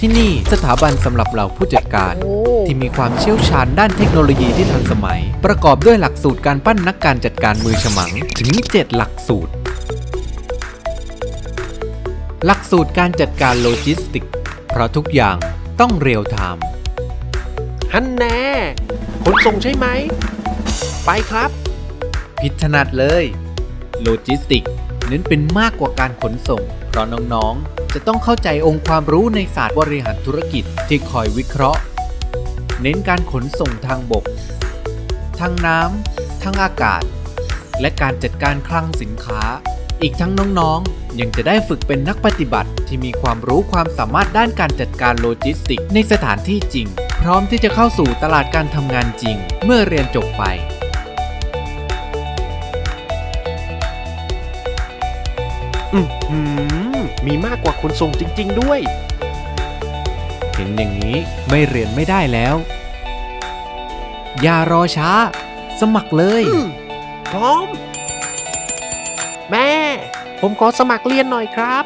ที่นี่สถาบันสำหรับเราผู้จัดการโอ้ที่มีความเชี่ยวชาญด้านเทคโนโลยีที่ทันสมัย ประกอบด้วยหลักสูตรการปั้นนักการจัดการมือฉมัง ถึง 7 หลักสูตร หลักสูตรการจัดการโลจิสติก เพราะทุกอย่างต้องเรียลไทม์ฮันแน่ขนส่งใช่ไหม ไปครับ พิถนัดเลย โลจิสติก เน้นเป็นมากกว่าการขนส่ง เพราะน้องๆ จะต้องเข้าใจองค์ความรู้ในศาสตร์บริหารธุรกิจที่คอยวิเคราะห์ เน้นการขนส่งทางบก ทางน้ำทางอากาศ และการจัดการคลังสินค้า อีกทั้งน้องๆ ยังจะได้ฝึกเป็นนักปฏิบัติที่มีความรู้ความสามารถด้านการจัดการโลจิสติกในสถานที่จริง พร้อมที่จะเข้าสู่ตลาดการทำงานจริง เมื่อเรียนจบไป อือหือมีมากกว่าขนส่งจริง ๆ ด้วย เห็นอย่างนี้ไม่เรียนไม่ได้แล้ว อย่ารอช้า สมัครเลยอืมพร้อม แม่ ผมขอสมัครเรียนหน่อยครับ